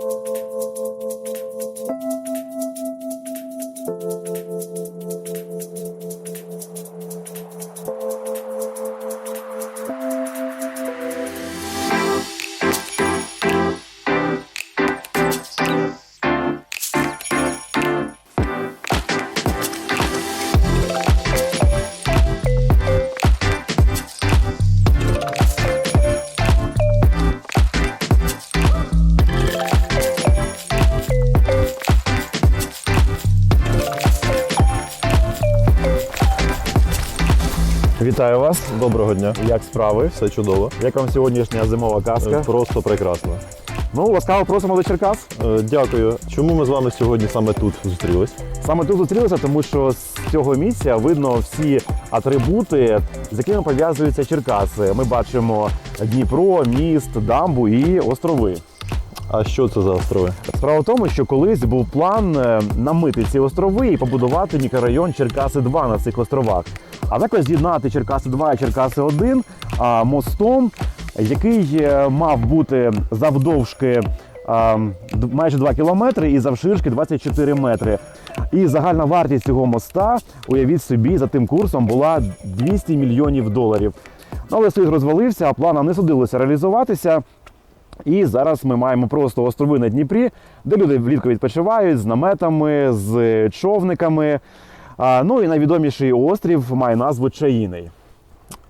Música Вітаю вас. Доброго дня. Як справи? Все чудово. Як вам сьогоднішня зимова казка? Просто прекрасно. Ну, ласкаво просимо до Черкас. Е, Дякую. Чому ми з вами сьогодні саме тут зустрілись? Саме тут зустрілися, тому що з цього місця видно всі атрибути, з якими пов'язуються Черкаси. Ми бачимо Дніпро, міст, дамбу і острови. А що це за острови? Справа в тому, що колись був план е, намити ці острови і побудувати мікрорайон Черкаси 2 на цих островах. А також з'єднати Черкаси 2 і Черкаси 1 мостом, який е, мав бути завдовжки майже 2 кілометри і завширшки 24 метри. І загальна вартість цього моста, уявіть собі, за тим курсом була 200 мільйонів доларів. Ну, але Союз розвалився, а планам не судилося реалізуватися. І зараз ми маємо просто острови на Дніпрі, де люди влітку відпочивають з наметами, з човниками. Ну і найвідоміший острів має назву Чаїний.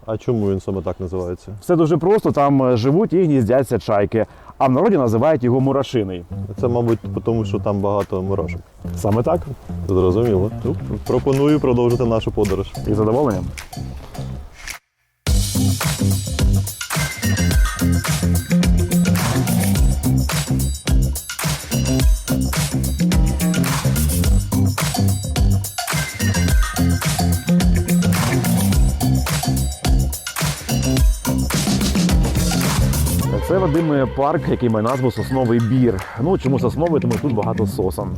А чому він саме так називається? Все дуже просто, там е, живуть і гніздяться чайки, а в народі називають його Мурашиний. Це, мабуть, тому що там багато мурашок. Саме так Зрозуміло. Ну, пропоную продовжити нашу подорож. і задоволенням. Це Вадиме парк, який має назву Сосновий бір. Ну чому сосновий? Тому тут багато сосон.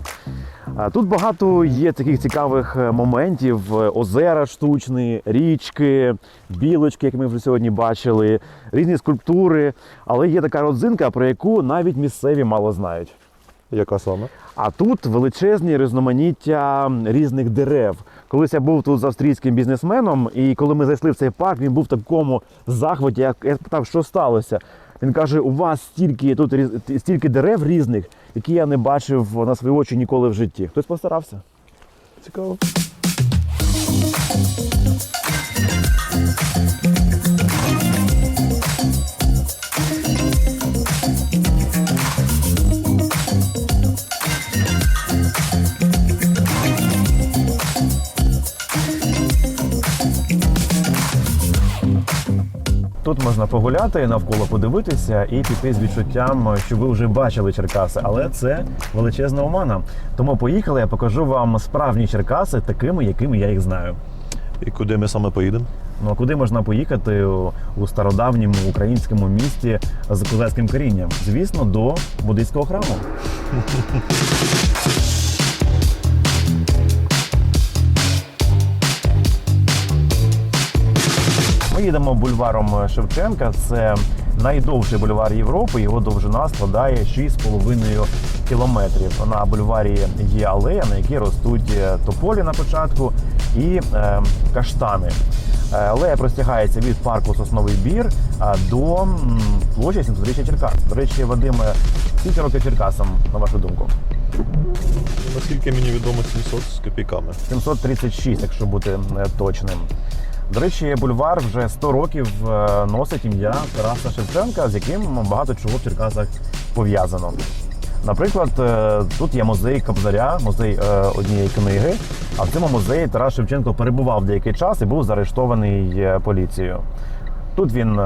Тут багато є таких цікавих е, моментів: озера штучні, річки, білочки, як ми вже сьогодні бачили, різні скульптури. Але є така родзинка, про яку навіть місцеві мало знають. Яка саме? А тут величезні різноманіття різних дерев. Колись я був тут з австрійським бізнесменом, і коли ми зайшли в цей парк, він був в такому захваті. Я, я спитав, що сталося. Він каже: у вас стільки тут стільки дерев різних, які я не бачив на свої очі ніколи в житті. Хтось постарався. Цікаво. Тут можна погуляти, навколо подивитися і піти з відчуттям, що ви вже бачили Черкаси, але це величезна омана. Тому поїхали, я покажу вам справжні Черкаси, такими, якими я їх знаю. І куди ми саме поїдемо? Ну а куди можна поїхати у, стародавньому українському місті з козацьким корінням? Звісно, до буддийського храму. Ми їдемо бульваром Шевченка. Це найдовший бульвар Європи. Його довжина складає 6,5 кілометрів. На бульварі є алея, на якій ростуть е, тополі на початку і е, каштани. Е, Алея простягається від парку Сосновий Бір до площі 700 Черкас. До речі, Вадиме, скільки років Черкасам, на вашу думку? Наскільки мені відомо, 700 з копійками. 736, якщо бути е, точним. До речі, бульвар вже 100 років е, носить ім'я Тараса Шевченка, з яким багато чого в Черкасах пов'язано. Наприклад, е, тут є музей Кобзаря, музей е, однієї книги. А в цьому музеї Тарас Шевченко перебував деякий час і був заарештований поліцією. Тут він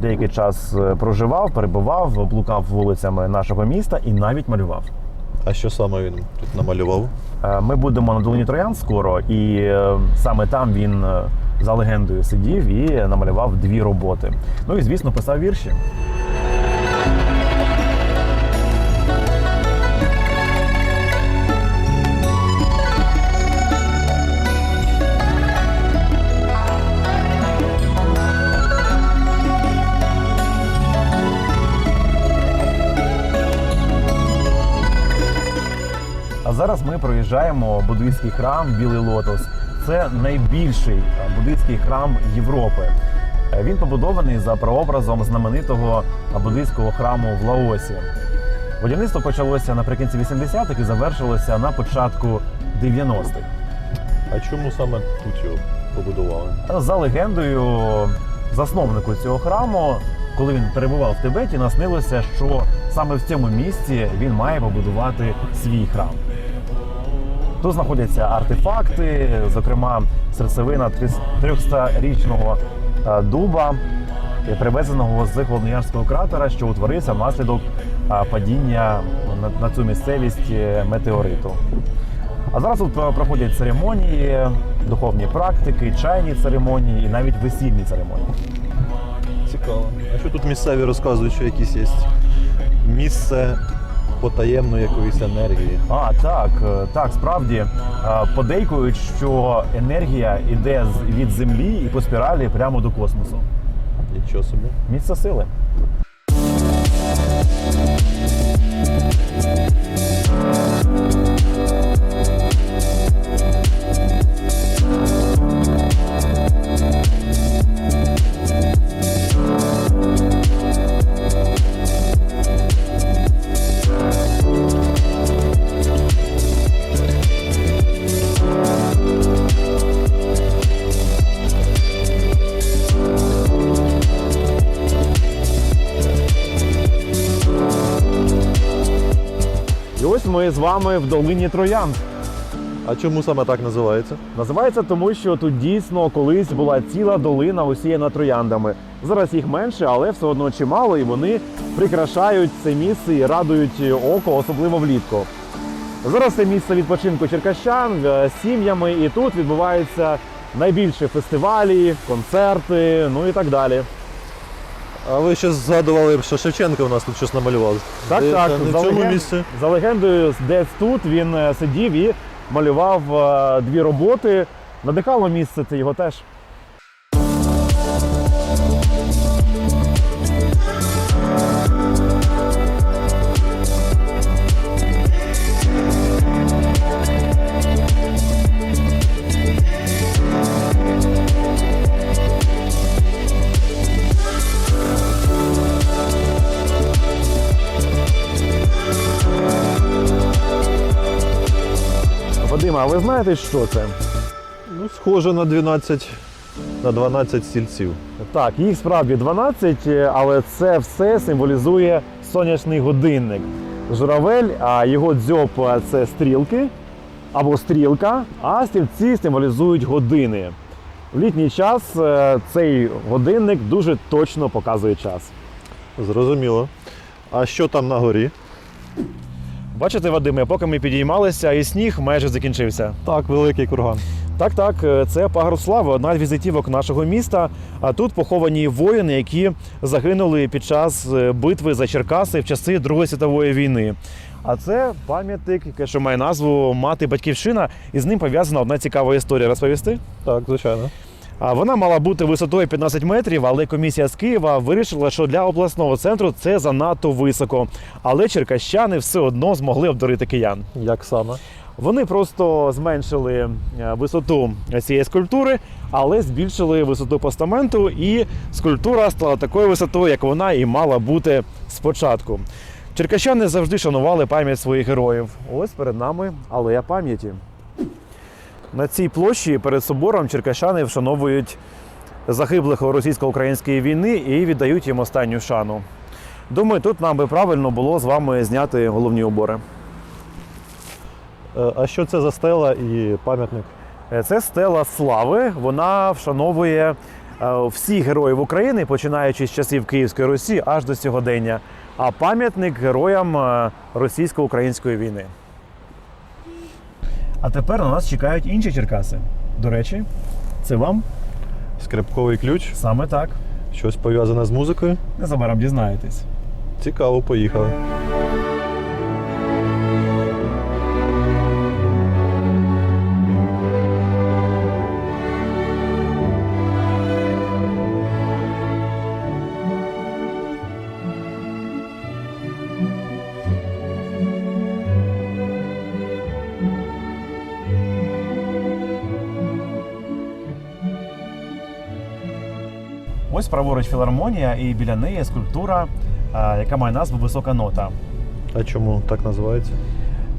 деякий час проживав, перебував, блукав вулицями нашого міста і навіть малював. А що саме він тут намалював? Ми будемо на долині Троян скоро, і саме там він за легендою сидів і намалював дві роботи. Ну і звісно, писав вірші. зараз ми проїжджаємо буддийський храм Білий Лотос. Це найбільший е, буддийський храм Європи. Е, Він побудований за прообразом знаменитого е, буддийського храму в Лаосі. Будівництво почалося наприкінці 80-х і завершилося на початку 90-х. А чому саме тут його побудували? За легендою, засновнику цього храму, коли він перебував в Тибеті, наснилося, що саме в цьому місці він має побудувати свій храм. Тут знаходяться артефакти, зокрема серцевина 300-річного е, дуба, е, привезеного з холодноярського кратера, що утворився внаслідок е, падіння на- цю місцевість метеориту. А зараз тут проходять церемонії, духовні практики, чайні церемонії і навіть весільні церемонії. Цікаво. А що тут місцеві розказують, що якісь є місце потаємної якоїсь енергії? А так, е, так, справді е, подейкують, що енергія йде від землі і по спіралі прямо до космосу. Нічого собі. Місце сили. Ми з вами в долині Троянд. А чому саме так називається? Називається тому, що тут дійсно колись була ціла долина усіяна трояндами. Зараз їх менше, але все одно чимало, і вони прикрашають це місце і радують око, особливо влітку. Зараз це місце відпочинку черкащан е, з сім'ями, і тут відбуваються найбільші фестивалі, концерти, ну і так далі. А ви ще згадували, що Шевченко у нас тут щось намалював. Так, Де, так, Не за в цьому леген- місці. За легендою, десь тут він е, сидів і малював е, дві роботи. Надихало місце це його теж. А ви знаєте, що це? Ну, схоже на 12, на 12 стільців. Так, їх справді 12, е, але це все символізує сонячний годинник. Журавель, а його дзьоб е, це стрілки або стрілка, а стільці символізують години. В літній час е, цей годинник дуже точно показує час. Зрозуміло. А що там на горі? Бачите, Вадиме, поки ми підіймалися, і сніг майже закінчився. Так, великий курган. Так, так, е, це пагорб слави, одна з візитівок нашого міста. А тут поховані воїни, які загинули під час е, битви за Черкаси в часи Другої світової війни. А це пам'ятник, який що має назву Мати Батьківщина, і з ним пов'язана одна цікава історія. Розповісти? Так, звичайно. Вона мала бути висотою 15 метрів, але комісія з Києва вирішила, що для обласного центру це занадто високо. Але черкащани все одно змогли обдурити киян. Як саме? Вони просто зменшили е, висоту цієї скульптури, але збільшили висоту постаменту, і скульптура стала такою висотою, як вона і мала бути спочатку. Черкащани завжди шанували пам'ять своїх героїв. Ось перед нами алея пам'яті. На цій площі перед собором черкащани вшановують загиблих у російсько-українській війни і віддають їм останню шану. Думаю, тут нам би правильно було з вами зняти головні убори. Е, А що це за стела і пам'ятник? Е, Це стела слави. Вона вшановує е, всіх героїв України, починаючи з часів Київської Русі аж до сьогодення. А пам'ятник героям російсько-української війни. А тепер на нас чекають інші Черкаси. До речі, це вам Скрипковий ключ, саме так. щось пов'язане з музикою. Незабаром дізнаєтесь. Цікаво, поїхали. Праворуч філармонія, і біля неї скульптура, е, яка має назву Висока нота. А чому так називається?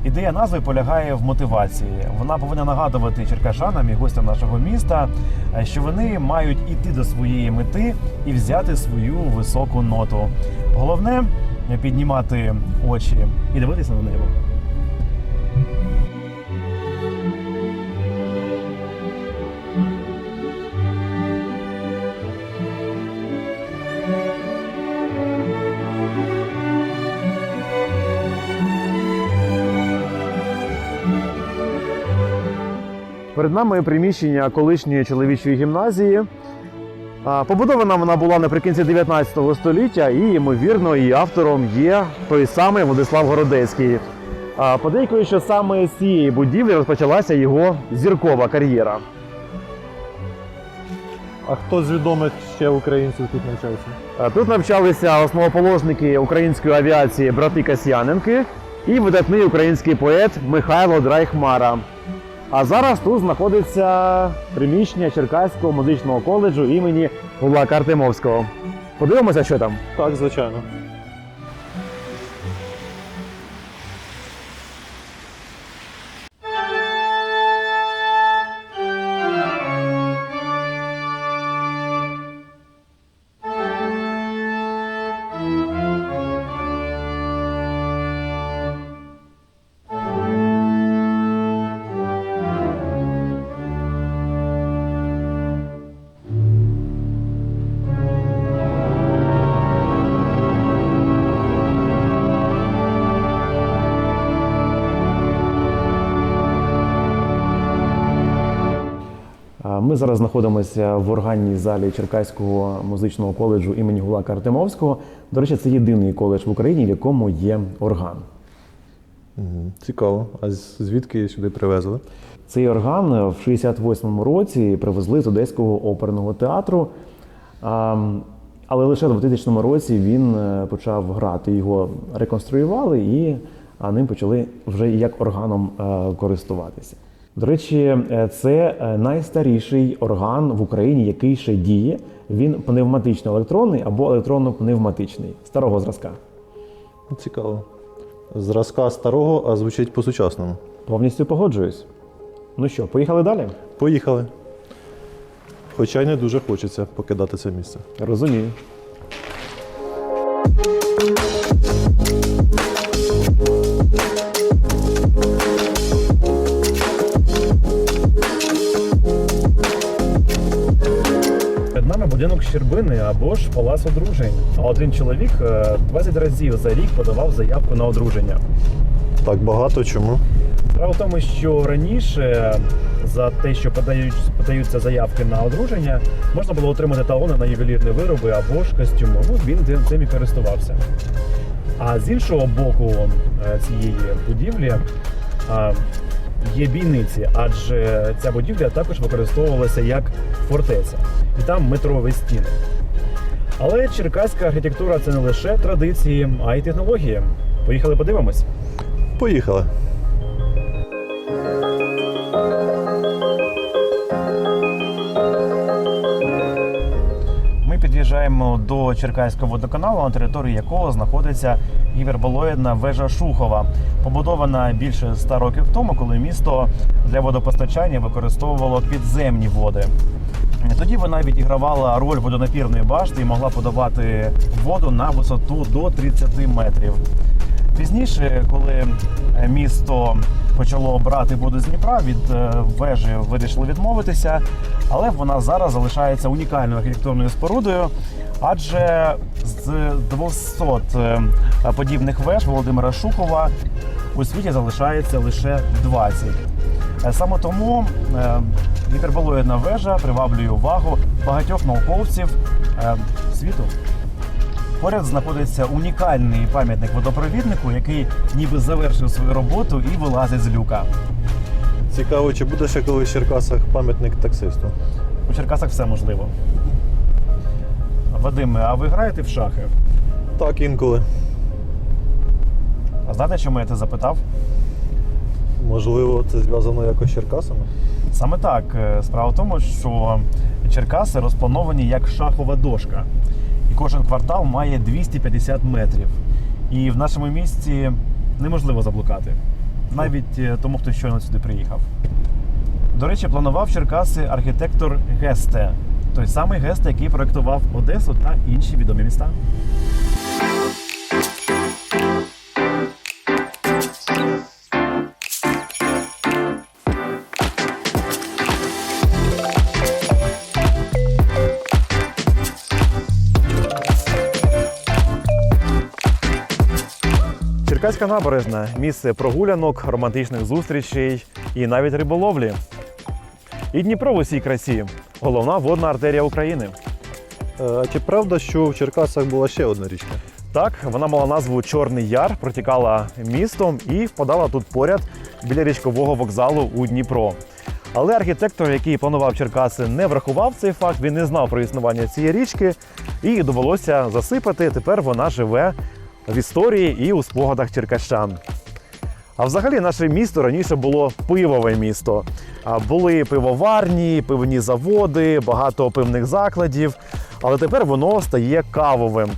Ідея назви полягає в мотивації. Вона повинна нагадувати черкашанам і гостям нашого міста, е, що вони мають іти до своєї мети і взяти свою високу ноту. Головне піднімати очі і дивитися на небо. Перед нами приміщення колишньої чоловічої гімназії. Побудована вона була наприкінці 19 століття, і, ймовірно, її автором є той самий Владислав Городецький. А, Подейкують, що саме з цієї будівлі розпочалася його зіркова кар'єра. А хто з відомих ще українців тут навчався? Тут навчалися основоположники української авіації брати Касьяненки і видатний український поет Михайло Драйхмара. А зараз тут знаходиться приміщення Черкаського музичного коледжу імені Гулака Артемовського. Подивимося, що там. Так, звичайно. Ми зараз знаходимося в органній залі Черкаського музичного коледжу імені Гулака Артемовського. До речі, це єдиний коледж в Україні, в якому є орган. Цікаво. А звідки сюди привезли? Цей орган в 68-му році привезли з Одеського оперного театру. Але лише в 2000 році він е, почав грати. Його реконструювали і ним почали вже як органом е, користуватися. До речі, е, це е, найстаріший орган в Україні, який ще діє. Він пневматично-електронний або електронно-пневматичний старого зразка. Цікаво. Зразка старого, а звучить по-сучасному. Повністю погоджуюсь. Ну що, поїхали далі? Поїхали. Хоча й не дуже хочеться покидати це місце. Розумію. Перед Щербини або ж палац одружень. А один чоловік е, 20 разів за рік подавав заявку на одруження. Так багато чому? Справа в тому, що раніше за те, що подають, подаються заявки на одруження, можна було отримати талони на ювелірні вироби або ж костюми. Ну, він цим і користувався. А з іншого боку е, цієї будівлі е, є бійниці, адже ця будівля також використовувалася як фортеця, і там метрові стіни. Але черкаська архітектура це не лише традиції, а й технології. Поїхали подивимось. Поїхали. Ми під'їжджаємо до Черкаського водоканалу, на території якого знаходиться гіперболоїдна вежа Шухова, побудована більше ста років тому, коли місто для водопостачання використовувало підземні води. Тоді вона відігравала роль водонапірної башти і могла подавати воду на висоту до 30 метрів. Пізніше, коли е, місто почало брати воду з Дніпра, від е, вежі вирішили відмовитися, але вона зараз залишається унікальною архітектурною спорудою, адже з 200 е, подібних веж Володимира Шухова у світі залишається лише 20. Е, Саме тому гіперболоїдна вежа приваблює увагу багатьох науковців світу. Поряд знаходиться унікальний пам'ятник водопровіднику, який ніби завершив свою роботу і вилазить з люка. Цікаво, чи буде ще колись в Черкасах пам'ятник таксисту? У Черкасах все можливо. Вадиме, а ви граєте в шахи? Так, інколи. А знаєте, чому я це запитав? Можливо, це зв'язано якось з Черкасами? Саме так. Е, Справа в тому, що Черкаси розплановані як шахова дошка. Кожен квартал має 250 метрів. І в нашому місті неможливо заблукати. Навіть е, тому, хто щойно сюди приїхав. До речі, планував Черкаси архітектор Гесте. Той самий Гесте, який проєктував Одесу та інші відомі міста. Черкаська набережна місце прогулянок, романтичних зустрічей і навіть риболовлі. І Дніпро в усій красі головна водна артерія України. Е, А чи правда, що в Черкасах була ще одна річка? Так, вона мала назву Чорний Яр, протікала містом і впадала тут поряд біля річкового вокзалу у Дніпро. Але архітектор, який планував Черкаси, не врахував цей факт, він не знав про існування цієї річки, і довелося засипати. Тепер вона живе в історії і у спогадах черкащан. А взагалі наше місто раніше було пивове місто. Були пивоварні, пивні заводи, багато пивних закладів. Але тепер воно стає кавовим.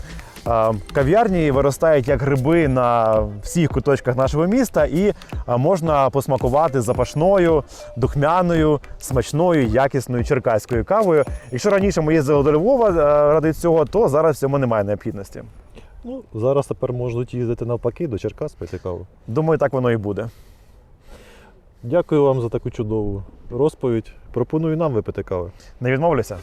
Кав'ярні виростають як гриби на всіх куточках нашого міста, і можна посмакувати запашною, духмяною, смачною, якісною черкаською кавою. Якщо раніше ми їздили до Львова ради цього, то зараз в цьому немає необхідності. Ну, зараз тепер можуть їздити навпаки до Черкас пити каву. Думаю, так воно і буде. Дякую вам за таку чудову розповідь. Пропоную нам випити кави. Не відмовлюся.